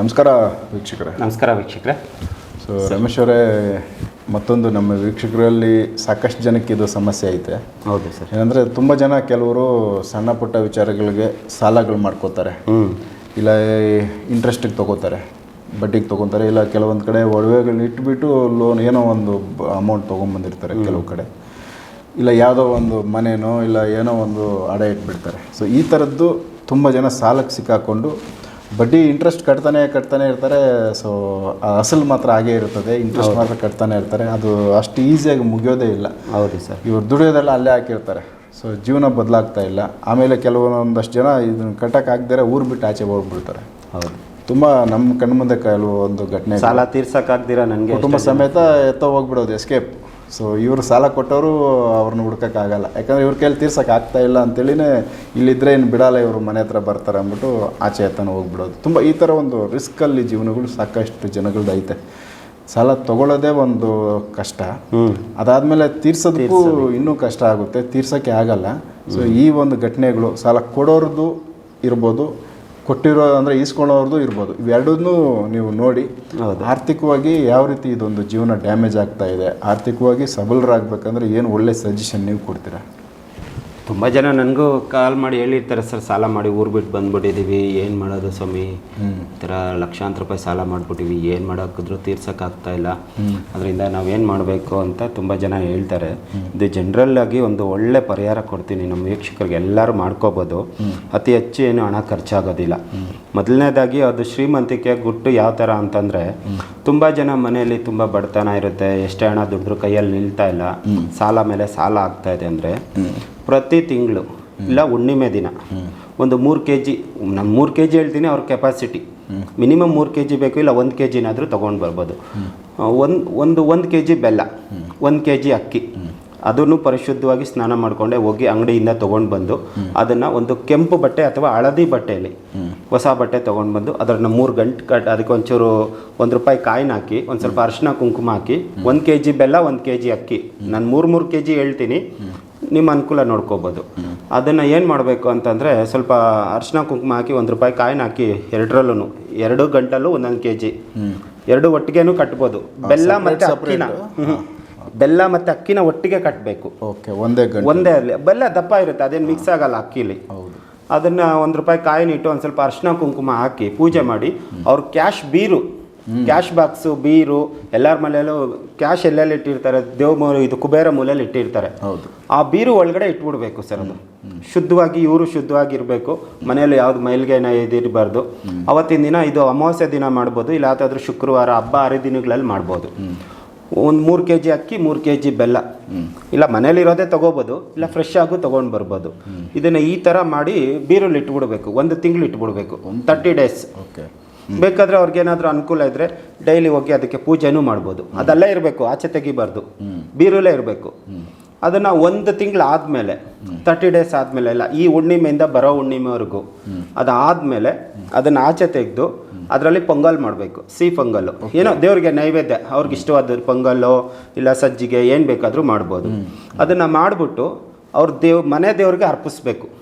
ನಮಸ್ಕಾರ ವೀಕ್ಷಕರೇ. ನಮಸ್ಕಾರ ವೀಕ್ಷಕರೇ. ಸೊ ರಮೇಶ್ ಅವರೇ ಮತ್ತೊಂದು ನಮ್ಮ ವೀಕ್ಷಕರಲ್ಲಿ ಸಾಕಷ್ಟು ಜನಕ್ಕೆ ಇದು ಸಮಸ್ಯೆ ಐತೆ. ಹೌದು ಸರ್. ಏನಂದರೆ ತುಂಬ ಜನ ಕೆಲವರು ಸಣ್ಣ ಪುಟ್ಟ ವಿಚಾರಗಳಿಗೆ ಸಾಲಗಳು ಮಾಡ್ಕೋತಾರೆ. ಇಲ್ಲ ಇಂಟ್ರೆಸ್ಟಿಗೆ ತೊಗೋತಾರೆ ಬಡ್ಡಿಗೆ ತೊಗೊತಾರೆ ಇಲ್ಲ ಕೆಲವೊಂದು ಕಡೆ ಒಡವೆಗಳನ್ನ ಇಟ್ಬಿಟ್ಟು ಲೋನ್ ಏನೋ ಒಂದು ಅಮೌಂಟ್ ತೊಗೊಂಬಂದಿರ್ತಾರೆ ಕೆಲವು ಕಡೆ. ಇಲ್ಲ ಯಾವುದೋ ಒಂದು ಮನೆನೋ ಇಲ್ಲ ಏನೋ ಒಂದು ಅಡ ಇಟ್ಬಿಡ್ತಾರೆ. ಸೊ ಈ ಥರದ್ದು ತುಂಬ ಜನ ಸಾಲಕ್ಕೆ ಸಿಕ್ಕಾಕೊಂಡು ಬಡ್ಡಿ ಇಂಟ್ರೆಸ್ಟ್ ಕಟ್ತಾನೆ ಕಟ್ತಾನೆ ಇರ್ತಾರೆ ಸೊ ಅಸಲು ಮಾತ್ರ ಹಾಗೇ ಇರ್ತದೆ ಇಂಟ್ರೆಸ್ಟ್ ಮಾತ್ರ ಕಟ್ತಾನೆ ಇರ್ತಾರೆ. ಅದು ಅಷ್ಟು ಈಸಿಯಾಗಿ ಮುಗಿಯೋದೇ ಇಲ್ಲ. ಹೌದು ಸರ್. ಇವ್ರು ದುಡಿಯೋದೆಲ್ಲ ಅಲ್ಲೇ ಹಾಕಿರ್ತಾರೆ. ಸೊ ಜೀವನ ಬದಲಾಗ್ತಾ ಇಲ್ಲ. ಆಮೇಲೆ ಕೆಲವೊಂದಷ್ಟು ಜನ ಇದನ್ನು ಕಟ್ಟೋಕ್ಕಾಗ್ದಿರ ಊರು ಬಿಟ್ಟು ಆಚೆ ಹೋಗ್ಬಿಡ್ತಾರೆ. ಹೌದು. ತುಂಬ ನಮ್ಮ ಕಣ್ಮುಂದೆ ಕೆಲವು ಒಂದು ಘಟನೆ. ಸಾಲ ತೀರ್ಸಕ್ಕಾಗ್ದಿರ ನನಗೆ ಕುಟುಂಬ ಸಮೇತ ಎತ್ತ ಹೋಗ್ಬಿಡೋದು ಎಸ್ಕೇಪ್ ಸೊ ಇವರು ಸಾಲ ಕೊಟ್ಟವರು ಅವ್ರನ್ನ ಹುಡ್ಕೋಕ್ಕಾಗಲ್ಲ. ಯಾಕಂದರೆ ಇವ್ರ ಕೈಲಿ ತೀರ್ಸಕ್ಕೆ ಆಗ್ತಾ ಇಲ್ಲ ಅಂತೇಳಿನೇ ಇಲ್ಲಿದ್ದರೆ ಏನು ಬಿಡಲ್ಲ ಇವರು ಮನೆ ಹತ್ರ ಬರ್ತಾರೆ ಅಂದ್ಬಿಟ್ಟು ಆಚೆ ಎತ್ತನ ಹೋಗ್ಬಿಡೋದು. ತುಂಬ ಈ ಥರ ಒಂದು ರಿಸ್ಕಲ್ಲಿ ಜೀವನಗಳು ಸಾಕಷ್ಟು ಜನಗಳದ್ದು ಐತೆ. ಸಾಲ ತಗೊಳ್ಳೋದೇ ಒಂದು ಕಷ್ಟ. ಅದಾದಮೇಲೆ ತೀರ್ಸೋದಕ್ಕೂ ಇನ್ನೂ ಕಷ್ಟ ಆಗುತ್ತೆ. ತೀರ್ಸೋಕ್ಕೆ ಆಗಲ್ಲ. ಸೊ ಈ ಒಂದು ಘಟನೆಗಳು ಸಾಲ ಕೊಡೋರ್ದು ಇರ್ಬೋದು ಕೊಟ್ಟಿರೋ ಅಂದರೆ ಈಸ್ಕೊಳ್ಳೋರ್ದು ಇರ್ಬೋದು ಇವೆರಡನ್ನೂ ನೀವು ನೋಡಿ. ಆರ್ಥಿಕವಾಗಿ ಯಾವ ರೀತಿ ಇದೊಂದು ಜೀವನ ಡ್ಯಾಮೇಜ್ ಆಗ್ತಾ ಇದೆ ಆರ್ಥಿಕವಾಗಿ ಸಬಲರಾಗಬೇಕಂದ್ರೆ ಏನು ಒಳ್ಳೆ ಸಜೆಷನ್ ನೀವು ಕೊಡ್ತೀರಾ ತುಂಬ ಜನ ನನಗೂ ಕಾಲ್ ಮಾಡಿ ಹೇಳಿರ್ತಾರೆ ಸರ್ ಸಾಲ ಮಾಡಿ ಊರು ಬಿಟ್ಟು ಬಂದ್ಬಿಟ್ಟಿದ್ದೀವಿ ಏನು ಮಾಡೋದು ಸ್ವಾಮಿ? ಈ ಥರ ಲಕ್ಷಾಂತರ ರೂಪಾಯಿ ಸಾಲ ಮಾಡಿಬಿಟ್ಟಿವಿ ಏನು ಮಾಡೋಕ್ಕಿದ್ರು ತೀರ್ಸೋಕ್ಕಾಗ್ತಾ ಇಲ್ಲ. ಅದರಿಂದ ನಾವೇನು ಮಾಡಬೇಕು ಅಂತ ತುಂಬ ಜನ ಹೇಳ್ತಾರೆ. ಇದು ಜನರಲ್ ಆಗಿ ಒಂದು ಒಳ್ಳೆ ಪರಿಹಾರ ಕೊಡ್ತೀನಿ ನಮ್ಮ ವೀಕ್ಷಕರಿಗೆ ಎಲ್ಲರೂ ಮಾಡ್ಕೋಬೋದು. ಅತಿ ಹೆಚ್ಚು ಏನು ಹಣ ಖರ್ಚಾಗೋದಿಲ್ಲ. ಮೊದಲನೇದಾಗಿ ಅದು ಶ್ರೀಮಂತಿಕೆ ಗುಟ್ಟು ಯಾವ ಥರ ಅಂತಂದರೆ ತುಂಬ ಜನ ಮನೆಯಲ್ಲಿ ತುಂಬ ಬಡತನ ಇರುತ್ತೆ ಎಷ್ಟೇ ಹಣ ದುಡಿದ್ರು ಕೈಯಲ್ಲಿ ನಿಲ್ತಾ ಇಲ್ಲ. ಸಾಲ ಮೇಲೆ ಸಾಲ ಆಗ್ತಾ ಇದೆ ಅಂದರೆ ಪ್ರತಿ ತಿಂಗಳು ಇಲ್ಲ, ಹುಣ್ಣಿಮೆ ದಿನ. ಒಂದು ಮೂರು ಕೆ ಜಿ ನಾನು ಮೂರು ಕೆ ಜಿ ಹೇಳ್ತೀನಿ ಅವ್ರ ಕೆಪಾಸಿಟಿ ಮಿನಿಮಮ್ ಮೂರು ಕೆ ಜಿ ಬೇಕು ಇಲ್ಲ, ಒಂದು ಕೆ ಜಿನಾದರೂ ತೊಗೊಂಡು ಬರ್ಬೋದು. ಒಂದು ಒಂದು ಒಂದು ಕೆ ಜಿ ಬೆಲ್ಲ, ಒಂದು ಕೆ ಜಿ ಅಕ್ಕಿ. ಅದನ್ನು ಪರಿಶುದ್ಧವಾಗಿ ಸ್ನಾನ ಮಾಡಿಕೊಂಡೆ ಹೋಗಿ ಅಂಗಡಿಯಿಂದ ತೊಗೊಂಡು ಬಂದು ಅದನ್ನು ಒಂದು ಕೆಂಪು ಬಟ್ಟೆ ಅಥವಾ ಹಳದಿ ಬಟ್ಟೆಯಲ್ಲಿ ಹೊಸ ಬಟ್ಟೆ ತೊಗೊಂಡು ಬಂದು ಅದನ್ನು ಮೂರು ಗಂಟೆ ಕಟ್ ಅದಕ್ಕೆ ಒಂಚೂರು ಒಂದು ರೂಪಾಯಿ ಕಾಯಿನ ಹಾಕಿ, ಒಂದು ಸ್ವಲ್ಪ ಅರಿಶಿನ ಕುಂಕುಮ ಹಾಕಿ, ಒಂದು ಕೆ ಜಿ ಬೆಲ್ಲ, ಒಂದು ಕೆ ಜಿ ಅಕ್ಕಿ. ನಾನು ಮೂರು ಮೂರು ಕೆ ಜಿ ಹೇಳ್ತೀನಿ. ನಿಮ್ಮ ಅನುಕೂಲ ನೋಡ್ಕೋಬೋದು. ಅದನ್ನು ಏನು ಮಾಡಬೇಕು ಅಂತಂದರೆ ಸ್ವಲ್ಪ ಅರ್ಶಿನ ಕುಂಕುಮ ಹಾಕಿ ಒಂದು ರೂಪಾಯಿ ಕಾಯಿನ ಹಾಕಿ ಎರಡರಲ್ಲೂ ಎರಡು ಗಂಟಲ್ಲೂ ಒಂದೊಂದು ಕೆ ಜಿ ಎರಡು ಒಟ್ಟಿಗೆನೂ ಕಟ್ಬೋದು. ಬೆಲ್ಲ ಮತ್ತು ಅಕ್ಕಿನ. ಬೆಲ್ಲ ಮತ್ತು ಅಕ್ಕಿನ ಒಟ್ಟಿಗೆ ಕಟ್ಟಬೇಕು ಓಕೆ ಒಂದೇ ಒಂದೇ ಇರಲಿ ಬೆಲ್ಲ ದಪ್ಪ ಇರುತ್ತೆ ಅದೇನು ಮಿಕ್ಸ್ ಆಗಲ್ಲ ಅಕ್ಕಿಲಿ. ಅದನ್ನು ಒಂದು ರೂಪಾಯಿ ಕಾಯಿನ ಇಟ್ಟು ಒಂದು ಸ್ವಲ್ಪ ಅರಿಶಿನ ಕುಂಕುಮ ಹಾಕಿ ಪೂಜೆ ಮಾಡಿ ಅವ್ರ ಕ್ಯಾಶ್ ಬೀರು. ಕ್ಯಾಶ್ ಬಾಕ್ಸು ಬೀರು ಎಲ್ಲರ ಮನೆಯಲ್ಲೂ ಕ್ಯಾಶ್ ಎಲ್ಲೆಲ್ಲಿ ಇಟ್ಟಿರ್ತಾರೆ? ದೇವ್ ಇದು ಕುಬೇರ ಮೂಲೆಯಲ್ಲಿ ಇಟ್ಟಿರ್ತಾರೆ. ಹೌದು. ಆ ಬೀರು ಒಳಗಡೆ ಇಟ್ಬಿಡ್ಬೇಕು ಸರ್ ಅದು. ಶುದ್ಧವಾಗಿ ಇವರು ಶುದ್ಧವಾಗಿರಬೇಕು. ಮನೆಯಲ್ಲಿ ಯಾವ್ದು ಮೈಲ್ಗೆನ ಇದಿರಬಾರ್ದು. ಅವತ್ತಿನ ದಿನ ಇದು ಅಮಾವಾಸ್ಯೆ ದಿನ ಮಾಡ್ಬೋದು ಇಲ್ಲ ಯಾವ್ದಾದ್ರು ಶುಕ್ರವಾರ ಹಬ್ಬ ಹರಿದಿನಗಳಲ್ಲಿ ಮಾಡ್ಬೋದು. ಒಂದು ಮೂರು ಕೆ ಜಿ ಅಕ್ಕಿ ಮೂರು ಕೆ ಜಿ ಬೆಲ್ಲ. ಇಲ್ಲ ಮನೇಲಿರೋದೇ ತಗೋಬೋದು ಇಲ್ಲ ಫ್ರೆಶ್ ಆಗು ತೊಗೊಂಡು ಬರ್ಬೋದು ಇದನ್ನು ಈ ಥರ ಮಾಡಿ ಬೀರಲ್ಲಿ ಇಟ್ಬಿಡ್ಬೇಕು ಒಂದು ತಿಂಗಳು ಇಟ್ಬಿಡ್ಬೇಕು. ಒಂದು ತರ್ಟಿ ಡೇಸ್ ಓಕೆ ಬೇಕಾದ್ರೆ ಅವ್ರಿಗೇನಾದ್ರೂ ಅನುಕೂಲ ಇದ್ದರೆ ಡೈಲಿ ಹೋಗಿ ಅದಕ್ಕೆ ಪೂಜೆನೂ ಮಾಡ್ಬೋದು. ಅದೆಲ್ಲ ಇರಬೇಕು ಆಚೆ ತೆಗಿಬಾರ್ದು. ಬೀರುಲೇ ಇರಬೇಕು. ಅದನ್ನು ಒಂದು ತಿಂಗಳು ಆದಮೇಲೆ ತರ್ಟಿ ಡೇಸ್ ಆದಮೇಲೆ ಇಲ್ಲ ಈ ಹುಣ್ಣಿಮೆಯಿಂದ ಬರೋ ಹುಣ್ಣಿಮೆವರೆಗೂ ಅದಾದಮೇಲೆ ಅದನ್ನು ಆಚೆ ತೆಗೆದು ಅದರಲ್ಲಿ ಪೊಂಗಲ್ ಮಾಡಬೇಕು ಸಿಹಿ ಪೊಂಗಲ್ಲು. ಏನೋ ದೇವ್ರಿಗೆ ನೈವೇದ್ಯ ಅವ್ರಿಗೆ ಇಷ್ಟವಾದ ಪೊಂಗಲ್ಲು ಇಲ್ಲ ಸಜ್ಜಿಗೆ ಏನು ಬೇಕಾದರೂ ಮಾಡ್ಬೋದು. ಅದನ್ನು ಮಾಡಿಬಿಟ್ಟು ಅವ್ರ ದೇವ್ ಮನೆ ದೇವ್ರಿಗೆ ಅರ್ಪಿಸ್ಬೇಕು.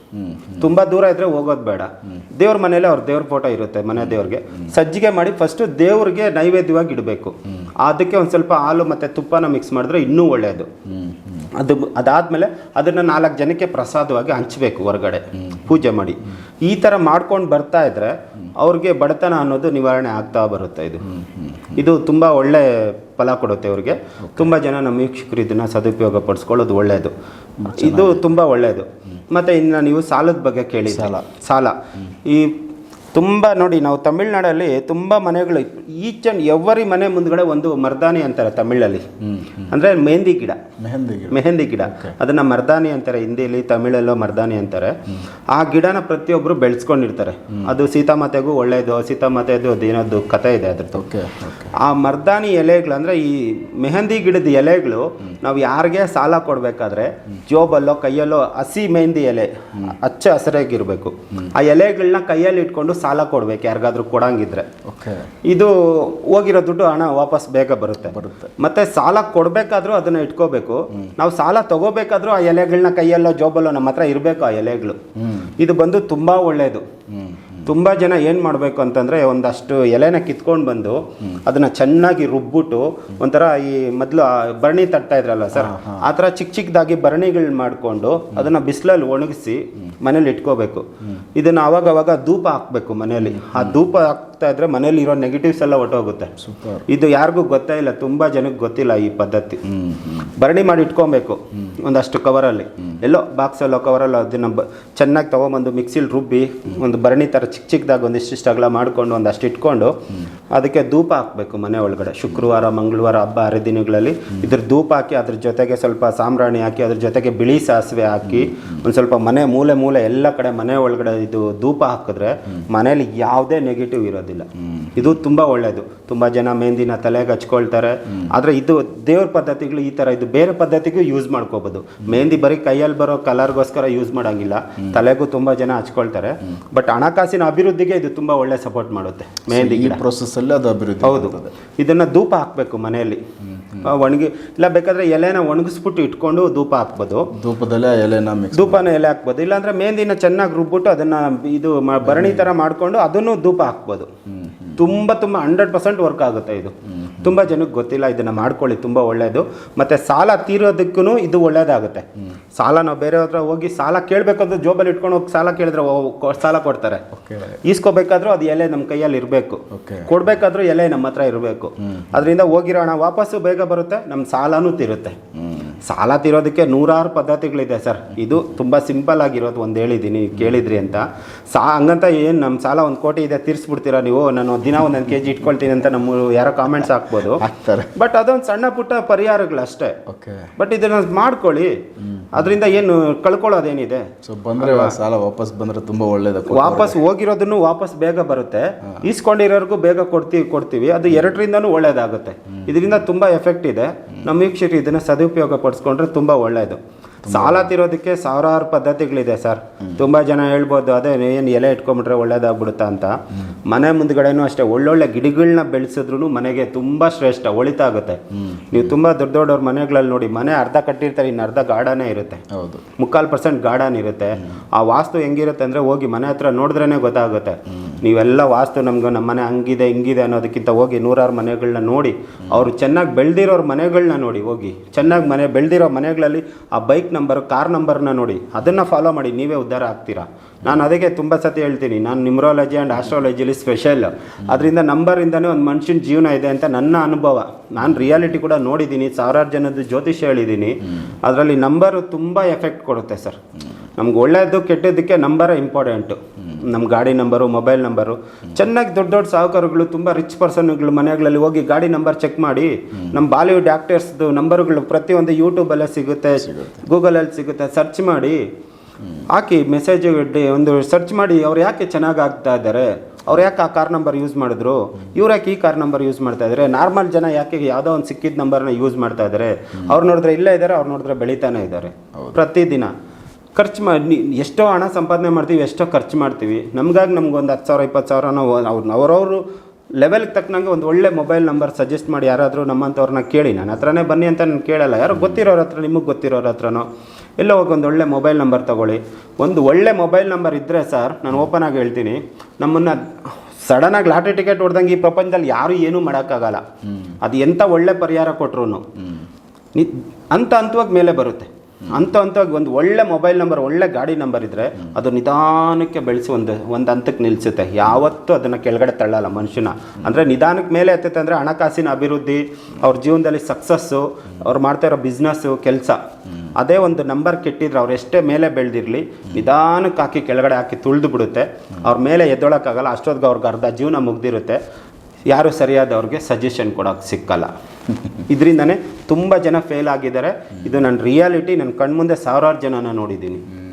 ತುಂಬ ದೂರ ಇದ್ರೆ ಹೋಗೋದು ಬೇಡ. ದೇವ್ರ ಮನೇಲಿ ಅವ್ರ ದೇವ್ರ ಫೋಟೋ ಇರುತ್ತೆ ಮನೆ ದೇವ್ರಿಗೆ. ಸಜ್ಜಿಗೆ ಮಾಡಿ ಫಸ್ಟು ದೇವ್ರಿಗೆ ನೈವೇದ್ಯವಾಗಿ ಇಡಬೇಕು. ಅದಕ್ಕೆ ಒಂದು ಸ್ವಲ್ಪ ಹಾಲು ಮತ್ತು ತುಪ್ಪನ ಮಿಕ್ಸ್ ಮಾಡಿದ್ರೆ ಇನ್ನೂ ಒಳ್ಳೆಯದು ಅದು ಅದಾದ್ಮೇಲೆ ಅದನ್ನು ನಾಲ್ಕು ಜನಕ್ಕೆ ಪ್ರಸಾದವಾಗಿ ಹಂಚಬೇಕು ಹೊರಗಡೆ ಪೂಜೆ ಮಾಡಿ. ಈ ಥರ ಮಾಡ್ಕೊಂಡು ಬರ್ತಾ ಇದ್ರೆ ಅವ್ರಿಗೆ ಬಡತನ ಅನ್ನೋದು ನಿವಾರಣೆ ಆಗ್ತಾ ಬರುತ್ತೆ ಇದು. ಇದು ತುಂಬ ಒಳ್ಳೆ ಫಲ ಕೊಡುತ್ತೆ ಅವ್ರಿಗೆ. ತುಂಬ ಜನ ನಮ್ಮ ವೀಕ್ಷಕರು ಇದನ್ನು ಸದುಪಯೋಗ ಪಡಿಸ್ಕೊಳ್ಳೋದು ಒಳ್ಳೆಯದು ಇದು ತುಂಬ ಒಳ್ಳೆಯದು ಮತ್ತು ಇನ್ನು ನೀವು ಸಾಲದ ಬಗ್ಗೆ ಕೇಳಿ ಸಾಲ. ಸಾಲ. ಈ ತುಂಬ ನೋಡಿ ನಾವು ತಮಿಳ್ನಾಡಲ್ಲಿ ತುಂಬ ಮನೆಗಳು ಈಚ್ ಆ್ಯಂಡ್ ಎವರಿ ಮನೆ ಮುಂದ್ಗಡೆ ಒಂದು ಮರ್ದಾನಿ ಅಂತಾರೆ ತಮಿಳಲ್ಲಿ. ಅಂದ್ರೆ ಮೆಹಂದಿ ಗಿಡ. ಮೆಹಂದಿ ಮೆಹಂದಿ ಗಿಡ. ಅದನ್ನ ಮರ್ದಾನಿ ಅಂತಾರೆ ಹಿಂದಿಲಿ ತಮಿಳಲ್ಲೋ ಮರ್ದಾನಿ ಅಂತಾರೆ. ಆ ಗಿಡನ ಪ್ರತಿಯೊಬ್ಬರು ಬೆಳೆಸ್ಕೊಂಡಿರ್ತಾರೆ. ಅದು ಸೀತಾಮಾತೆಗೂ ಒಳ್ಳೆಯದು ಸೀತಾಮಾತೆದು ಅದೇನೋದು ಕಥೆ ಇದೆ ಅದ್ರದ್ದು. ಆ ಮರ್ದಾನಿ ಎಲೆಗಳು ಅಂದ್ರೆ ಈ ಮೆಹಂದಿ ಗಿಡದ ಎಲೆಗಳು ನಾವು ಯಾರಿಗೆ ಸಾಲ ಕೊಡಬೇಕಾದ್ರೆ ಜೋಬಲ್ಲೋ ಕೈಯಲ್ಲೋ ಹಸಿ ಮೆಹಂದಿ ಎಲೆ ಹಚ್ಚ ಹಸಿರಾಗಿರ್ಬೇಕು. ಆ ಎಲೆಗಳನ್ನ ಕೈಯಲ್ಲಿ ಇಟ್ಕೊಂಡು ಸಾಲ ಕೊಡ್ಬೇಕು ಯಾರಿಗಾದ್ರೂ ಕೊಡಂಗಿದ್ರೆ. ಇದು ಹೋಗಿರೋ ದುಡ್ಡು ಹಣ ವಾಪಸ್ ಬೇಗ ಬರುತ್ತೆ. ಬರುತ್ತೆ. ಮತ್ತೆ ಸಾಲ ಕೊಡ್ಬೇಕಾದ್ರೂ ಅದನ್ನ ಇಟ್ಕೋಬೇಕು. ನಾವು ಸಾಲ ತಗೋಬೇಕಾದ್ರೂ ಆ ಎಲೆಗಳನ್ನ ಕೈಯಲ್ಲೋ ಜೋಬಲ್ಲೋ ನಮ್ಮ ಹತ್ರ ಇರಬೇಕು ಆ ಎಲೆಗಳು. ಇದು ಬಂದು ತುಂಬಾ ಒಳ್ಳೆಯದು ತುಂಬ ಜನ ಏನು ಮಾಡಬೇಕು ಅಂತಂದರೆ ಒಂದಷ್ಟು ಎಲೆನ ಕಿತ್ಕೊಂಡು ಬಂದು ಅದನ್ನು ಚೆನ್ನಾಗಿ ರುಬ್ಬಿಟ್ಟು ಒಂಥರ ಈ ಮೊದಲು ಭರಣಿ ತಟ್ತಾ ಇದ್ರಲ್ಲ ಸರ್ ಆ ಥರ ಚಿಕ್ಕ ಚಿಕ್ಕದಾಗಿ ಭರಣಿಗಳು ಮಾಡಿಕೊಂಡು ಅದನ್ನು ಬಿಸಿಲಲ್ಲಿ ಒಣಗಿಸಿ ಮನೇಲಿ ಇಟ್ಕೋಬೇಕು. ಇದನ್ನು ಅವಾಗ ಅವಾಗ ಧೂಪ ಹಾಕಬೇಕು ಮನೆಯಲ್ಲಿ ಆ ಧೂಪ ಹಾಕ್ತಾ ಇದ್ರೆ ಮನೇಲಿ ಇರೋ ನೆಗೆಟಿವ್ಸ್ ಎಲ್ಲ ಹೊಟ್ಟೋಗುತ್ತೆ ಸೂಪರ್ ಇದು ಯಾರಿಗೂ ಗೊತ್ತೇ ಇಲ್ಲ ತುಂಬ ಜನಕ್ಕೆ ಗೊತ್ತಿಲ್ಲ ಈ ಪದ್ಧತಿ. ಭರಣಿ ಮಾಡಿ ಇಟ್ಕೊಬೇಕು ಒಂದಷ್ಟು ಕವರಲ್ಲಿ ಎಲ್ಲೋ ಬಾಕ್ಸಲ್ಲೋ ಕವರಲ್ಲೋ ಅದನ್ನ ಬ ಚೆನ್ನಾಗಿ ತಗೊಂಬಂದು ಮಿಕ್ಸಿಲಿ ರುಬ್ಬಿ ಒಂದು ಭರಣಿ ಥರ ಚಿಕ್ಕ ಚಿಕ್ಕದಾಗಿ ಒಂದಿಷ್ಟಿಷ್ಟು ಅಗಲ ಮಾಡಿಕೊಂಡು ಒಂದಷ್ಟು ಇಟ್ಕೊಂಡು ಅದಕ್ಕೆ ಧೂಪ ಹಾಕಬೇಕು ಮನೆ ಒಳಗಡೆ. ಶುಕ್ರವಾರ ಮಂಗಳವಾರ ಹಬ್ಬ ಹರಿದಿನಗಳಲ್ಲಿ ಇದ್ರ ಧೂಪ ಹಾಕಿ ಅದ್ರ ಜೊತೆಗೆ ಸ್ವಲ್ಪ ಸಾಂಬ್ರಾಣಿ ಹಾಕಿ ಅದ್ರ ಜೊತೆಗೆ ಬಿಳಿ ಸಾಸಿವೆ ಹಾಕಿ ಒಂದು ಸ್ವಲ್ಪ ಮನೆ ಮೂಲೆ ಮೂಲೆ ಎಲ್ಲ ಕಡೆ ಮನೆ ಒಳಗಡೆ ಇದು ಧೂಪ ಹಾಕಿದ್ರೆ ಮನೇಲಿ ಯಾವುದೇ ನೆಗೆಟಿವ್ ಇರೋದಿಲ್ಲ ಇದು ತುಂಬ ಒಳ್ಳೇದು. ತುಂಬಾ ಜನ ಮೆಹಂದಿನ ತಲೆಗೆ ಹಚ್ಕೊಳ್ತಾರೆ. ಆದ್ರೆ ಇದು ದೇವ್ರ ಪದ್ಧತಿಗಳು ಈ ಥರ ಇದು ಬೇರೆ ಪದ್ಧತಿಗೂ ಯೂಸ್ ಮಾಡ್ಕೋಬೋದು. ಮೆಹಂದಿ ಬರೀ ಕೈಯಲ್ಲಿ ಬರೋ ಕಲರ್ಗೋಸ್ಕರ ಯೂಸ್ ಮಾಡೋಂಗಿಲ್ಲ. ತಲೆಗೂ ತುಂಬ ಜನ ಹಚ್ಕೊಳ್ತಾರೆ. ಬಟ್ ಹಣಕಾಸಿನ ಅಭಿವೃದ್ಧಿಗೆ ಇದು ತುಂಬಾ ಒಳ್ಳೆ ಸಪೋರ್ಟ್ ಮಾಡುತ್ತೆ ಮೆಹಂದಿ ಅಲ್ಲಿ ಅದು ಅಭಿವೃದ್ಧಿ ಹೌದು. ಇದನ್ನ ಧೂಪ ಹಾಕಬೇಕು ಮನೆಯಲ್ಲಿ. ಒಣಗಿ ಇಲ್ಲ ಬೇಕಾದ್ರೆ ಎಲೆನ ಒಣಗಿಸ್ಬಿಟ್ಟು ಇಟ್ಕೊಂಡು ಧೂಪ ಹಾಕ್ಬೋದು. ಧೂಪದಲ್ಲೇ ಎಲೆನ ಧೂಪನ ಎಲೆ ಹಾಕ್ಬೋದು. ಇಲ್ಲಾಂದ್ರೆ ಮೆಹಂದಿನ ಚೆನ್ನಾಗಿ ರುಬ್ಬಿಟ್ಟು ಅದನ್ನ ಇದು ಬರಣಿ ಭರಣಿ ಥರ ಮಾಡ್ಕೊಂಡು ಅದನ್ನು ಧೂಪ ಹಾಕ್ಬೋದು. ತುಂಬ ತುಂಬ ಹಂಡ್ರೆಡ್ ಪರ್ಸೆಂಟ್ ವರ್ಕ್ ಆಗುತ್ತೆ ಇದು. ತುಂಬ ಜನಕ್ಕೆ ಗೊತ್ತಿಲ್ಲ ಇದನ್ನು ಮಾಡ್ಕೊಳ್ಳಿ ತುಂಬ ಒಳ್ಳೆಯದು ಮತ್ತು ಸಾಲ ತೀರೋದಕ್ಕೂ ಇದು ಒಳ್ಳೆಯದಾಗುತ್ತೆ ಸಾಲ ನಾವು ಬೇರೆ ಹತ್ರ ಹೋಗಿ ಸಾಲ ಕೇಳಬೇಕಂದ್ರೆ ಜೋಬಲ್ಲಿ ಇಟ್ಕೊಂಡು ಹೋಗಿ ಸಾಲ ಕೇಳಿದ್ರೆ ಸಾಲ ಕೊಡ್ತಾರೆ. ಈಸ್ಕೋಬೇಕಾದ್ರೂ ಅದು ಎಲೆ ನಮ್ಮ ಕೈಯಲ್ಲಿ ಇರಬೇಕು. ಓಕೆ. ಕೊಡ್ಬೇಕಾದ್ರೂ ಎಲೆ ನಮ್ಮ ಹತ್ರ ಇರಬೇಕು. ಅದರಿಂದ ಹೋಗಿರೋ ಹಣ ವಾಪಸ್ಸು ಬೇಗ ಬರುತ್ತೆ ನಮ್ಮ ಸಾಲನೂ ತೀರುತ್ತೆ. ಸಾಲ ತೀರೋದಕ್ಕೆ ನೂರಾರು ಪದ್ಧತಿಗಳಿದೆ ಸರ್. ಇದು ತುಂಬ ಸಿಂಪಲ್ ಆಗಿರೋದು ಒಂದು ಹೇಳಿದ್ದೀನಿ ಕೇಳಿದ್ರಿ ಅಂತ. ಸಾ ಹಂಗಂತ ಏನು ನಮ್ಮ ಸಾಲ ಒಂದು ಕೋಟಿ ಇದೆ ತೀರಿಸ್ಬಿಡ್ತೀರಾ ನೀವು? ನಾನು ದಿನ ಒಂದೊಂದು ಕೆ ಜಿ ಇಟ್ಕೊಳ್ತೀನಿ ಅಂತ ನಮ್ಮ ಯಾರೋ ಕಾಮೆಂಟ್ಸ್ ಹಾಕ್ಬೋದು. ಬಟ್ ಅದೊಂದು ಸಣ್ಣ ಪುಟ್ಟ ಪರಿಹಾರಗಳಷ್ಟೇ. ಓಕೆ ಬಟ್ ಇದನ್ನ ಮಾಡ್ಕೊಳ್ಳಿ. ಅದರಿಂದ ಏನು ಕಳ್ಕೊಳ್ಳೋದೇನಿದೆ? ಸೊ ಬಂದ್ರೆ ಸಾಲ ವಾಪಸ್ ಬಂದ್ರೆ ತುಂಬಾ ಒಳ್ಳೇದ ವಾಪಸ್ ಹೋಗಿರೋದನ್ನು ವಾಪಸ್ ಬೇಗ ಬರುತ್ತೆ. ಈಸ್ಕೊಂಡಿರೋರ್ಗೂ ಬೇಗ ಕೊಡ್ತೀವಿ ಕೊಡ್ತೀವಿ. ಅದು ಎರಡರಿಂದನೂ ಒಳ್ಳೇದಾಗುತ್ತೆ. ಇದರಿಂದ ತುಂಬಾ ಎಫೆಕ್ಟ್ ಇದೆ. ನಮ್ಮ ವೀಕ್ಷಕರು ಇದನ್ನ ಸದುಪಯೋಗ ಪಡಿಸ್ಕೊಂಡ್ರೆ ತುಂಬಾ ಒಳ್ಳೆಯದು ಸಾಲ ತಿರೋದಕ್ಕೆ ಸಾವಿರಾರು ಪದ್ಧತಿಗಳಿದೆ ಸರ್. ತುಂಬಾ ಜನ ಹೇಳ್ಬೋದು ಅದೇ ಏನು ಎಲೆ ಇಟ್ಕೊಂಡ್ಬಿಟ್ರೆ ಒಳ್ಳೇದಾಗ್ಬಿಡುತ್ತಾ? ಅಂತ. ಮನೆ ಮುಂದ್ಗಡೆನೂ ಅಷ್ಟೇ ಒಳ್ಳೊಳ್ಳೆ ಗಿಡಗಳನ್ನ ಬೆಳೆಸಿದ್ರು ಮನೆಗೆ ತುಂಬಾ ಶ್ರೇಷ್ಠ ಒಳಿತಾಗುತ್ತೆ ನೀವು ತುಂಬಾ ದೊಡ್ಡ ದೊಡ್ಡವ್ರ ಮನೆಗಳಲ್ಲಿ ನೋಡಿ ಮನೆ ಅರ್ಧ ಕಟ್ಟಿರ್ತಾರೆ ಇನ್ನು ಅರ್ಧ ಗಾರ್ಡನೇ ಇರುತ್ತೆ. ಹೌದು. ಮುಕ್ಕಾಲು ಪರ್ಸೆಂಟ್ ಗಾರ್ಡನ್ ಇರುತ್ತೆ. ಆ ವಾಸ್ತು ಹೆಂಗಿರುತ್ತೆ ಅಂದರೆ ಹೋಗಿ ಮನೆ ಹತ್ರ ನೋಡಿದ್ರೇ ಗೊತ್ತಾಗುತ್ತೆ. ನೀವೆಲ್ಲ ವಾಸ್ತು ನಮ್ಗೆ ನಮ್ಮ ಮನೆ ಹಂಗಿದೆ ಹಿಂಗಿದೆ ಅನ್ನೋದಕ್ಕಿಂತ ಹೋಗಿ ನೂರಾರು ಮನೆಗಳನ್ನ ನೋಡಿ ಅವರು ಚೆನ್ನಾಗಿ ಬೆಳೆದಿರೋರ ಮನೆಗಳನ್ನ ನೋಡಿ ಹೋಗಿ. ಚೆನ್ನಾಗಿ ಮನೆ ಬೆಳೆದಿರೋ ಮನೆಗಳಲ್ಲಿ ಆ ಬೈಕ್ ನಂಬರ್ ಕಾರ್ ನಂಬರ್ನ ನೋಡಿ. ಅದನ್ನು ಫಾಲೋ ಮಾಡಿ ನೀವೇ ಉದ್ಧಾರ ಆಗ್ತೀರಾ? ನಾನು ಅದಕ್ಕೆ ತುಂಬ ಸತಿ ಹೇಳ್ತೀನಿ. ನಾನು ನ್ಯೂಮರಾಲಜಿ ಆ್ಯಂಡ್ ಆಸ್ಟ್ರಾಲಜಿಲಿ ಸ್ಪೆಷಲ್ ಅದರಿಂದ ನಂಬರಿಂದನೇ ಒಂದು ಮನುಷ್ಯನ ಜೀವನ ಇದೆ ಅಂತ ನನ್ನ ಅನುಭವ. ನಾನು ರಿಯಾಲಿಟಿ ಕೂಡ ನೋಡಿದ್ದೀನಿ ಸಾವಿರಾರು ಜನದ ಜ್ಯೋತಿಷ್ಯ ಹೇಳಿದ್ದೀನಿ ಅದರಲ್ಲಿ ನಂಬರು ತುಂಬ ಎಫೆಕ್ಟ್ ಕೊಡುತ್ತೆ ಸರ್ ನಮ್ಗೆ ಒಳ್ಳೆಯದು ಕೆಟ್ಟದಕ್ಕೆ ನಂಬರೇ ಇಂಪಾರ್ಟೆಂಟು ನಮ್ಮ ಗಾಡಿ ನಂಬರು ಮೊಬೈಲ್ ನಂಬರು ಚೆನ್ನಾಗಿ ದೊಡ್ಡ ದೊಡ್ಡ ಸಾಹುಕಾರಗಳು ತುಂಬ ರಿಚ್ ಪರ್ಸನ್ಗಳು ಮನೆಗಳಲ್ಲಿ ಹೋಗಿ ಗಾಡಿ ನಂಬರ್ ಚೆಕ್ ಮಾಡಿ ನಮ್ಮ ಬಾಲಿವುಡ್ ಆ್ಯಕ್ಟರ್ಸ್ದು ನಂಬರ್ಗಳು ಪ್ರತಿಯೊಂದು ಯೂಟ್ಯೂಬಲ್ಲೇ ಸಿಗುತ್ತೆ ಗೂಗಲಲ್ಲಿ ಸಿಗುತ್ತೆ. ಸರ್ಚ್ ಮಾಡಿ ಹಾಕಿ ಮೆಸೇಜ್ ಒಂದು ಸರ್ಚ್ ಮಾಡಿ ಅವ್ರು ಯಾಕೆ ಚೆನ್ನಾಗಿ ಆಗ್ತಾ ಇದ್ದಾರೆ? ಅವ್ರು ಯಾಕೆ ಆ ಕಾರ್ ನಂಬರ್ ಯೂಸ್ ಮಾಡಿದ್ರು? ಇವ್ರು ಯಾಕೆ ಈ ಕಾರ್ ನಂಬರ್ ಯೂಸ್ ಮಾಡ್ತಾ ಇದ್ರೆ? ನಾರ್ಮಲ್ ಜನ ಯಾಕೆ ಯಾವುದೋ ಒಂದು ಸಿಕ್ಕಿದ ನಂಬರ್ನ ಯೂಸ್ ಮಾಡ್ತಾ ಇದ್ದಾರೆ ಅವ್ರು ನೋಡಿದ್ರೆ ಇಲ್ಲೇ ಇದ್ದಾರೆ ಅವ್ರು ನೋಡಿದ್ರೆ ಬೆಳೀತಾನೆ ಇದ್ದಾರೆ ಪ್ರತಿದಿನ. ಖರ್ಚು ಮಾಡಿ ಎಷ್ಟೋ ಹಣ ಸಂಪಾದನೆ ಮಾಡ್ತೀವಿ ಎಷ್ಟೋ ಖರ್ಚು ಮಾಡ್ತೀವಿ. ನಮಗಾಗಿ ನಮ್ಗೆ ಒಂದು ಹತ್ತು ಸಾವಿರ ಇಪ್ಪತ್ತು ಸಾವಿರನೋ ಅವ್ರು ಅವರವರು ಲೆವೆಲ್ಗೆ ತಕ್ಕನಂಗೆ ಒಂದು ಒಳ್ಳೆ ಮೊಬೈಲ್ ನಂಬರ್ ಸಜೆಸ್ಟ್ ಮಾಡಿ ಯಾರಾದರೂ ನಮ್ಮಂಥವ್ರನ್ನ ಕೇಳಿ. ನಾನು ಹತ್ರನೇ ಬನ್ನಿ ಅಂತ ನಾನು ಕೇಳಲ್ಲ. ಯಾರೋ ಗೊತ್ತಿರೋರ ಹತ್ರ ನಿಮಗೆ ಗೊತ್ತಿರೋರ ಹತ್ರನೋ. ಎಲ್ಲೋ ಹೋಗಿ ಒಂದು ಒಳ್ಳೆ ಮೊಬೈಲ್ ನಂಬರ್ ತೊಗೊಳ್ಳಿ. ಒಂದು ಒಳ್ಳೆ ಮೊಬೈಲ್ ನಂಬರ್ ಇದ್ದರೆ ಸರ್ ನಾನು ಓಪನ್ ಆಗಿ ಹೇಳ್ತೀನಿ. ನಮ್ಮನ್ನು ಸಡನ್ನಾಗಿ ಲಾಟ್ರಿ ಟಿಕೆಟ್ ಹೊಡೆದಂಗೆ ಈ ಪ್ರಪಂಚದಲ್ಲಿ ಯಾರೂ ಏನೂ ಮಾಡೋಕ್ಕಾಗಲ್ಲ. ಅದು ಎಂಥ ಒಳ್ಳೆ ಪರಿಹಾರ ಕೊಟ್ರು ನಿ ಹಂತ ಹಂತವಾಗಿ ಮೇಲೆ ಬರುತ್ತೆ. ಹಂತ ಹಂತವಾಗಿ ಒಂದು ಒಳ್ಳೆ ಮೊಬೈಲ್ ನಂಬರ್ ಒಳ್ಳೆ ಗಾಡಿ ನಂಬರ್ ಇದ್ದರೆ ಅದು ನಿಧಾನಕ್ಕೆ ಬೆಳೆಸಿ ಒಂದು ಒಂದು ಹಂತಕ್ಕೆ ನಿಲ್ಲಿಸುತ್ತೆ ಯಾವತ್ತೂ ಅದನ್ನು ಕೆಳಗಡೆ ತಳ್ಳಲ್ಲ ಮನುಷ್ಯನ. ಅಂದರೆ ನಿಧಾನಕ್ಕೆ ಮೇಲೆ ಎತ್ತೈತೆ ಅಂದರೆ ಹಣಕಾಸಿನ ಅಭಿವೃದ್ಧಿ, ಅವ್ರ ಜೀವನದಲ್ಲಿ ಸಕ್ಸಸ್ಸು ಅವ್ರು ಮಾಡ್ತಾ ಇರೋ ಬಿಸ್ನೆಸ್ಸು ಕೆಲಸ. ಅದೇ ಒಂದು ನಂಬರ್ ಕೆಟ್ಟಿದ್ರೆ ಅವ್ರು ಎಷ್ಟೇ ಮೇಲೆ ಬೆಳೆದಿರಲಿ, ನಿಧಾನಕ್ಕೆ ಹಾಕಿ ಕೆಳಗಡೆ ಹಾಕಿ ತುಳಿದು ಬಿಡುತ್ತೆ. ಅವ್ರ ಮೇಲೆ ಎದ್ದೊಳಕ್ಕಾಗಲ್ಲ, ಅಷ್ಟೊತ್ತಿಗೆ ಅವ್ರಿಗೆ ಅರ್ಧ ಜೀವನ ಮುಗ್ದಿರುತ್ತೆ. ಯಾರು ಸರಿಯಾದವ್ರಿಗೆ ಸಜೆಷನ್ ಕೊಡೋಕೆ ಸಿಕ್ಕಲ್ಲ. ಇದರಿಂದನೇ ತುಂಬ ಜನ ಫೇಲ್ ಆಗಿದ್ದಾರೆ. ಇದು ನನ್ನ ರಿಯಾಲಿಟಿ ನನ್ನ ಕಣ್ಮುಂದೆ ಸಾವಿರಾರು ಜನನ ನೋಡಿದ್ದೀನಿ.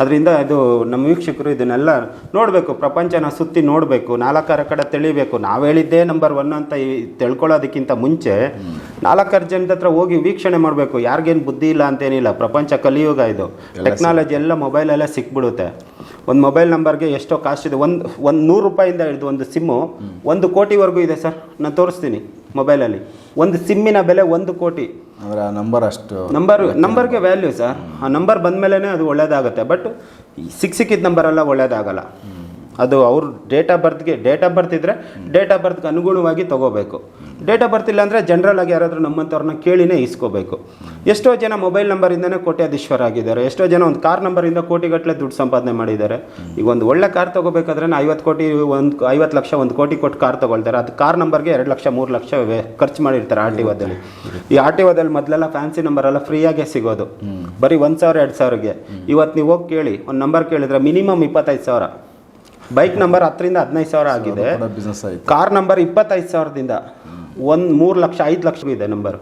ಅದರಿಂದ ಇದು ನಮ್ಮ ವೀಕ್ಷಕರು ಇದನ್ನೆಲ್ಲ ನೋಡಬೇಕು ಪ್ರಪಂಚನ ಸುತ್ತಿ ನೋಡಬೇಕು ನಾಲ್ಕಾರು ಕಡೆ ತಿಳಿಬೇಕು. ನಾವು ಹೇಳಿದ್ದೇ ನಂಬರ್ ಒನ್ ಅಂತ ಈ- ತಿಳ್ಕೊಳ್ಳೋದಕ್ಕಿಂತ ಮುಂಚೆ ನಾಲ್ಕಾರು ಜನದ ಹತ್ರ ಹೋಗಿ ವೀಕ್ಷಣೆ ಮಾಡಬೇಕು. ಯಾರಿಗೇನು ಬುದ್ಧಿ ಇಲ್ಲ ಅಂತೇನಿಲ್ಲ. ಪ್ರಪಂಚ ಕಲಿಯುಗ ಇದು. ಟೆಕ್ನಾಲಜಿ ಎಲ್ಲ ಮೊಬೈಲೆಲ್ಲ ಸಿಕ್ಬಿಡುತ್ತೆ. ಒಂದು ಮೊಬೈಲ್ ನಂಬರ್ಗೆ ಎಷ್ಟೋ ಕಾಸ್ಟ್ ಇದೆ. ಒಂದು ಒಂದು ನೂರು ರೂಪಾಯಿಂದ ಹಿಡಿದು ಒಂದು ಸಿಮ್ಮು ಒಂದು ಕೋಟಿವರೆಗೂ ಇದೆ ಸರ್. ನಾನು ತೋರಿಸ್ತೀನಿ ಮೊಬೈಲಲ್ಲಿ ಒಂದು ಸಿಮ್ಮಿನ ಬೆಲೆ ಒಂದು ಕೋಟಿ. ಅಂದ್ರೆ ಆ ನಂಬರ್ ಅಷ್ಟು ನಂಬರ್ ನಂಬರ್ಗೆ ವ್ಯಾಲ್ಯೂ ಸರ್. ಆ ನಂಬರ್ ಬಂದಮೇಲೆ ಅದು ಒಳ್ಳೇದಾಗುತ್ತೆ. ಬಟ್ ಸಿಕ್ ಸಿಕ್ಕಿದ ನಂಬರೆಲ್ಲ ಒಳ್ಳೇದಾಗಲ್ಲ. ಅದು ಅವ್ರ ಡೇಟ್ ಆಫ್ ಬರ್ತ್ಗೆ ಡೇಟ್ ಆಫ್ ಬರ್ತ್ ಇದ್ದರೆ ಡೇಟ್ ಆಫ್ ಬರ್ತ್ಗೆ ಅನುಗುಣವಾಗಿ ತಗೋಬೇಕು. ಡೇಟ್ ಆಫ್ ಬರ್ತ್ ಇಲ್ಲ ಅಂದರೆ ಜನರಲ್ ಆಗಿ ಯಾರಾದರೂ ನಮ್ಮಂಥವ್ರನ್ನ ಕೇಳಿನೇ ಇಸ್ಕೋಬೇಕು. ಎಷ್ಟೋ ಜನ ಮೊಬೈಲ್ ನಂಬರಿಂದನೇ ಕೋಟ್ಯಾಧೀಶ್ವರ ಆಗಿದ್ದಾರೆ. ಎಷ್ಟೋ ಜನ ಒಂದು ಕಾರ್ ನಂಬರಿಂದ ಕೋಟಿಗಟ್ಟಲೆ ದುಡ್ಡು ಸಂಪಾದನೆ ಮಾಡಿದ್ದಾರೆ. ಈಗ ಒಂದು ಒಳ್ಳೆ ಕಾರ್ ತೊಗೋಬೇಕಾದ್ರೆ ಐವತ್ತು ಕೋಟಿ, ಒಂದು, ಐವತ್ತು ಲಕ್ಷ, ಒಂದು ಕೋಟಿ ಕೊಟ್ಟು ಕಾರ್ ತೊಗೊಳ್ತಾರೆ. ಅದು ಕಾರ್ ನಂಬರ್ಗೆ ಎರಡು ಲಕ್ಷ, ಮೂರು ಲಕ್ಷ ಖರ್ಚು ಮಾಡಿರ್ತಾರೆ ಆರ್ ಟಿ ಒದಲ್ಲಿ ಈ ಆರ್ ಟಿ ಒದಲ್ಲಿ ಮೊದಲೆಲ್ಲ ಫ್ಯಾನ್ಸಿ ನಂಬರ್ ಎಲ್ಲ ಫ್ರೀಯಾಗೆ ಸಿಗೋದು. ಬರೀ ಒಂದು ಸಾವಿರ, ಎರಡು ಸಾವಿರಗೆ. ಇವತ್ತು ನೀವು ಹೋಗಿ ಕೇಳಿ, ಒಂದು ನಂಬರ್ ಕೇಳಿದ್ರೆ ಮಿನಿಮಮ್ ಇಪ್ಪತ್ತೈದು ಸಾವಿರ. ಬೈಕ್ ನಂಬರ್ ಹತ್ತರಿಂದ ಹದಿನೈದು ಸಾವಿರ ಆಗಿದೆ. ಬಿಸ್ನೆಸ್ ಆಯ್ತು. ಕಾರ್ ನಂಬರ್ ಇಪ್ಪತ್ತೈದು ಸಾವಿರದಿಂದ ಒಂದು ಮೂರು ಲಕ್ಷ ಐದು ಲಕ್ಷ ಇದೆ ನಂಬರ್.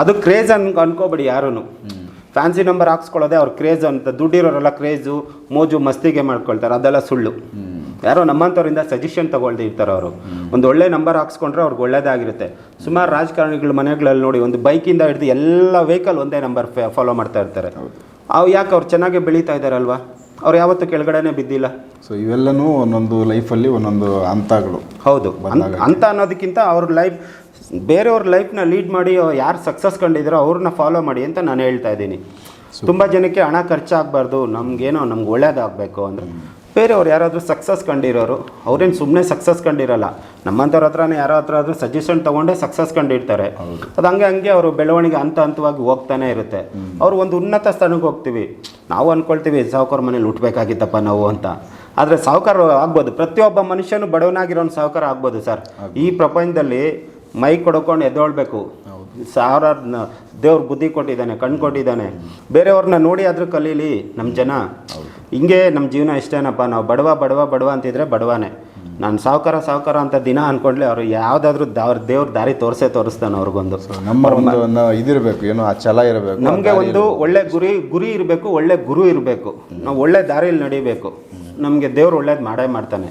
ಅದು ಕ್ರೇಜ್ ಅನ್ ಅನ್ಕೋಬೇಡಿ ಯಾರೂ ಫ್ಯಾನ್ಸಿ ನಂಬರ್ ಹಾಕ್ಸ್ಕೊಳ್ಳೋದೇ ಅವ್ರ ಕ್ರೇಜ್ ಅಂತ. ದುಡ್ಡಿರೋರೆಲ್ಲ ಕ್ರೇಜು ಮೋಜು ಮಸ್ತಿಗೆ ಮಾಡ್ಕೊಳ್ತಾರೆ. ಅದೆಲ್ಲ ಸುಳ್ಳು. ಯಾರೋ ನಮ್ಮಂಥವ್ರಿಂದ ಸಜೆಷನ್ ತೊಗೊಳ್ದೆ ಇರ್ತಾರೆ ಅವರು. ಒಂದು ಒಳ್ಳೆ ನಂಬರ್ ಹಾಕ್ಸ್ಕೊಂಡ್ರೆ ಅವ್ರಿಗೆ ಒಳ್ಳೇದಾಗಿರುತ್ತೆ ಸುಮಾರು ರಾಜಕಾರಣಿಗಳ ಮನೆಗಳಲ್ಲಿ ನೋಡಿ ಒಂದು ಬೈಕಿಂದ ಹಿಡಿದು ಎಲ್ಲ ವೆಹಿಕಲ್ ಒಂದೇ ನಂಬರ್ ಫಾಲೋ ಮಾಡ್ತಾ ಇರ್ತಾರೆ. ಅವು ಯಾಕೆ ಅವ್ರು ಚೆನ್ನಾಗಿ ಬೆಳೀತಾ ಇದ್ದಾರಲ್ವಾ? ಅವ್ರು ಯಾವತ್ತೂ ಕೆಳಗಡೆನೇ ಬಿದ್ದಿಲ್ಲ. ಸೊ ಇವೆಲ್ಲನೂ ಒಂದೊಂದು ಲೈಫಲ್ಲಿ ಒಂದೊಂದು ಹಂತಗಳು ಹೌದು. ಅಂತ ಅನ್ನೋದಕ್ಕಿಂತ ಅವ್ರ ಲೈಫ್ ಬೇರೆಯವ್ರ ಲೈಫ್ನ ಲೀಡ್ ಮಾಡಿ ಯಾರು ಸಕ್ಸಸ್ ಕಂಡಿದ್ರೋ ಅವ್ರನ್ನ ಫಾಲೋ ಮಾಡಿ ಅಂತ ನಾನು ಹೇಳ್ತಾ ಇದ್ದೀನಿ. ತುಂಬ ಜನಕ್ಕೆ ಹಣ ಖರ್ಚಾಗಬಾರ್ದು ನಮಗೇನೋ ನಮ್ಗೆ ಒಳ್ಳೇದಾಗಬೇಕು ಅಂದರೆ ಬೇರೆಯವ್ರು ಯಾರಾದರೂ ಸಕ್ಸಸ್ ಕಂಡಿರೋರು ಅವ್ರೇನು ಸುಮ್ಮನೆ ಸಕ್ಸಸ್ ಕಂಡಿರಲ್ಲ. ನಮ್ಮಂಥವ್ರ ಹತ್ರನೇ ಯಾರೋ ಹತ್ರ ಆದರೂ ಸಜೆಷನ್ ತೊಗೊಂಡೇ ಸಕ್ಸಸ್ ಕಂಡಿರ್ತಾರೆ. ಅದು ಹಂಗೆ ಹಂಗೆ ಅವರು ಬೆಳವಣಿಗೆ ಹಂತ ಹಂತವಾಗಿ ಹೋಗ್ತಾನೆ ಇರುತ್ತೆ. ಅವರು ಒಂದು ಉನ್ನತ ಸ್ಥಾನಕ್ಕೆ ಹೋಗ್ತೀವಿ. ನಾವು ಅಂದ್ಕೊಳ್ತೀವಿ ಸಾವುಕಾರ ಮನೇಲಿ ಹುಟ್ಟಬೇಕಾಗಿತ್ತಪ್ಪ ನಾವು ಅಂತ. ಆದರೆ ಸಾಹುಕಾರ ಆಗ್ಬೋದು. ಪ್ರತಿಯೊಬ್ಬ ಮನುಷ್ಯನು ಬಡವನಾಗಿರೋನು ಸಾಹುಕಾರ ಆಗ್ಬೋದು ಸರ್. ಈ ಪ್ರಪಂಚದಲ್ಲಿ ಮೈ ಕೊಡ್ಕೊಂಡು ಎದ್ದೋಳ್ಬೇಕು. ಸಾವಿರಾರು ದೇವ್ರ ಬುದ್ಧಿ ಕೊಟ್ಟಿದ್ದಾನೆ ಕಣ್ಣು ಕೊಟ್ಟಿದ್ದಾನೆ. ಬೇರೆಯವ್ರನ್ನ ನೋಡಿ ಆದರೂ ಕಲೀಲಿ ನಮ್ಮ ಜನ. ಹಿಂಗೆ ನಮ್ಮ ಜೀವನ ಇಷ್ಟೇನಪ್ಪ ನಾವು ಬಡವ ಬಡವ ಬಡವ ಅಂತಿದ್ರೆ ಬಡವನೇ. ನಾನು ಸಾವುಕಾರ ಸಾವುಕಾರ ಅಂತ ದಿನ ಅಂದ್ಕೊಂಡ್ಲೆ ಅವರು ಯಾವ್ದಾದ್ರು ಅವ್ರ ದೇವ್ರ ದಾರಿ ತೋರಿಸೇ ತೋರಿಸ್ತಾನೆ ಅವ್ರಿಗೊಂದು. ನಮ್ಮ ಒಂದು ಇದಿರಬೇಕು ಇದಿರ್ಬೇಕು ಏನೋ ಆ ಛಲ ಇರಬೇಕು ನಮಗೆ ಒಂದು ಒಳ್ಳೆ ಗುರಿ ಗುರಿ ಇರಬೇಕು ಒಳ್ಳೆ ಗುರು ಇರಬೇಕು. ನಾವು ಒಳ್ಳೆ ದಾರಿಯಲ್ಲಿ ನಡಿಬೇಕು. ನಮಗೆ ದೇವ್ರು ಒಳ್ಳೇದು ಮಾಡೇ ಮಾಡ್ತಾನೆ.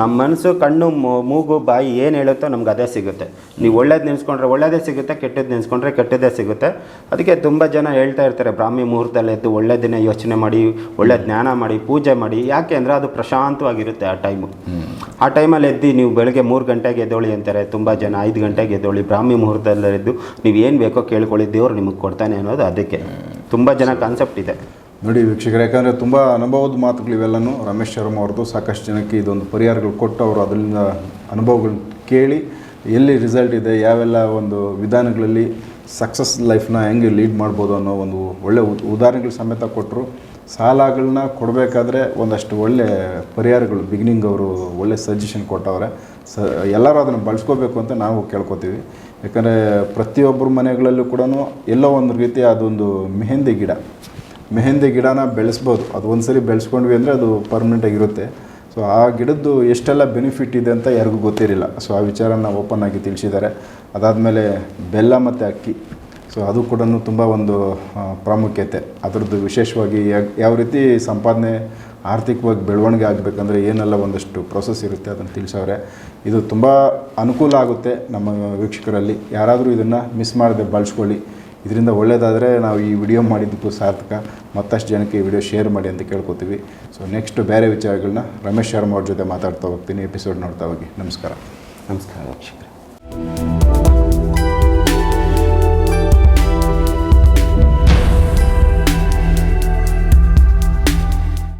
ನಮ್ಮ ಮನಸ್ಸು, ಕಣ್ಣು ಮೂಗು, ಬಾಯಿ ಏನು ಹೇಳುತ್ತೋ ನಮ್ಗೆ ಅದೇ ಸಿಗುತ್ತೆ. ನೀವು ಒಳ್ಳೇದು ನೆನೆಸ್ಕೊಂಡ್ರೆ ಒಳ್ಳೇದೇ ಸಿಗುತ್ತೆ ಕೆಟ್ಟದ್ದು ನೆನೆಸ್ಕೊಂಡ್ರೆ ಕೆಟ್ಟದ್ದೇ ಸಿಗುತ್ತೆ. ಅದಕ್ಕೆ ತುಂಬ ಜನ ಹೇಳ್ತಾ ಇರ್ತಾರೆ, ಬ್ರಾಹ್ಮಿ ಮುಹೂರ್ತದಲ್ಲಿ ಎದ್ದು ಒಳ್ಳೆ ದಿನ ಯೋಚನೆ ಮಾಡಿ, ಒಳ್ಳೆ ಜ್ಞಾನ ಮಾಡಿ, ಪೂಜೆ ಮಾಡಿ. ಯಾಕೆ ಅಂದರೆ ಅದು ಪ್ರಶಾಂತವಾಗಿರುತ್ತೆ ಆ ಟೈಮು. ಆ ಟೈಮಲ್ಲಿ ಎದ್ದು ನೀವು ಬೆಳಗ್ಗೆ ಮೂರು ಗಂಟೆಗೆ ಎದ್ದೋಳಿ ಅಂತಾರೆ, ತುಂಬ ಜನ ಐದು ಗಂಟೆಗೆ ಎದ್ದೋಳಿ, ಬ್ರಾಹ್ಮಿ ಮುಹೂರ್ತದಲ್ಲಿ ಎದ್ದು ನೀವು ಏನು ಬೇಕೋ ಕೇಳ್ಕೊಳ್ಳಿ, ದೇವ್ರು ನಿಮಗೆ ಕೊಡ್ತಾನೆ ಅನ್ನೋದು ಅದಕ್ಕೆ. ತುಂಬ ಜನ ಕಾನ್ಸೆಪ್ಟ್ ಇದೆ. ನೋಡಿ ವೀಕ್ಷಕರು, ಯಾಕಂದರೆ ತುಂಬ ಅನುಭವದ ಮಾತುಗಳು ಇವೆಲ್ಲನೂ ರಮೇಶ್ ಶರ್ಮಾ ಅವ್ರದ್ದು. ಸಾಕಷ್ಟು ಜನಕ್ಕೆ ಇದೊಂದು ಪರಿಹಾರಗಳು ಕೊಟ್ಟು ಅವರು ಅದರಿಂದ ಅನುಭವಗಳನ್ನ ಕೇಳಿ ಎಲ್ಲಿ ರಿಸಲ್ಟ್ ಇದೆ, ಯಾವೆಲ್ಲ ಒಂದು ವಿಧಾನಗಳಲ್ಲಿ ಸಕ್ಸಸ್ ಲೈಫ್ನ ಹೆಂಗೆ ಲೀಡ್ ಮಾಡ್ಬೋದು ಅನ್ನೋ ಒಂದು ಒಳ್ಳೆ ಉದ್- ಉದಾಹರಣೆಗಳು ಸಮೇತ ಕೊಟ್ಟರು ಸಾಲಗಳನ್ನ ಕೊಡಬೇಕಾದ್ರೆ ಒಂದಷ್ಟು ಒಳ್ಳೆ ಪರಿಹಾರಗಳು ಬಿಗಿನಿಂಗ್ ಅವರು ಒಳ್ಳೆ ಸಜೆಷನ್ ಕೊಟ್ಟವ್ರೆ. ಸ, ಎಲ್ಲರೂ ಅದನ್ನು ಬಳಸ್ಕೋಬೇಕು ಅಂತ ನಾವು ಕೇಳ್ಕೊತೀವಿ. ಯಾಕಂದರೆ ಪ್ರತಿಯೊಬ್ಬರ ಮನೆಗಳಲ್ಲೂ ಕೂಡ ಎಲ್ಲೋ ಒಂದು ರೀತಿ ಅದೊಂದು ಮೆಹಂದಿ ಗಿಡ. ಮೆಹಂದಿ ಗಿಡನ ಬೆಳೆಸ್ಬೋದು. ಅದು ಒಂದ್ಸರಿ ಬೆಳೆಸ್ಕೊಂಡ್ವಿ ಅಂದರೆ ಅದು ಪರ್ಮನೆಂಟಾಗಿರುತ್ತೆ ಸೊ ಆ ಗಿಡದ್ದು ಎಷ್ಟೆಲ್ಲ ಬೆನಿಫಿಟ್ ಇದೆ ಅಂತ ಯಾರಿಗೂ ಗೊತ್ತಿರಲಿಲ್ಲ. ಸೊ ಆ ವಿಚಾರನ ಓಪನ್ ಆಗಿ ತಿಳಿಸಿದ್ದಾರೆ. ಅದಾದಮೇಲೆ ಬೆಲ್ಲ ಮತ್ತು ಅಕ್ಕಿ. ಸೊ ಅದು ಕೂಡ ತುಂಬ ಒಂದು ಪ್ರಾಮುಖ್ಯತೆ. ಅದರದ್ದು ವಿಶೇಷವಾಗಿ ಯಾವ ರೀತಿ ಸಂಪಾದನೆ ಆರ್ಥಿಕವಾಗಿ ಬೆಳವಣಿಗೆ ಆಗಬೇಕಂದ್ರೆ ಏನೆಲ್ಲ ಒಂದಷ್ಟು ಪ್ರೊಸೆಸ್ ಇರುತ್ತೆ ಅದನ್ನು ತಿಳಿಸವ್ರೆ. ಇದು ತುಂಬ ಅನುಕೂಲ ಆಗುತ್ತೆ ನಮ್ಮ ವೀಕ್ಷಕರಲ್ಲಿ. ಯಾರಾದರೂ ಇದನ್ನು ಮಿಸ್ ಮಾಡದೆ ಬಳಸ್ಕೊಳ್ಳಿ. ಇದರಿಂದ ಒಳ್ಳೆಯದಾದರೆ ನಾವು ಈ ವಿಡಿಯೋ ಮಾಡಿದ್ದಕ್ಕೂ ಸಾರ್ಥಕ. ಮತ್ತಷ್ಟು ಜನಕ್ಕೆ ಈ ವಿಡಿಯೋ ಶೇರ್ ಮಾಡಿ ಅಂತ ಕೇಳ್ಕೊತೀವಿ. ಸೊ ನೆಕ್ಸ್ಟ್ ಬೇರೆ ವಿಚಾರಗಳನ್ನ ರಮೇಶ್ ಶರ್ಮಾ ಅವ್ರ ಜೊತೆ ಮಾತಾಡ್ತಾ ಹೋಗ್ತೀನಿ. ಎಪಿಸೋಡ್ ನೋಡ್ತಾ ಹೋಗಿ. ನಮಸ್ಕಾರ. ನಮಸ್ಕಾರ ವೀಕ್ಷಕರೇ.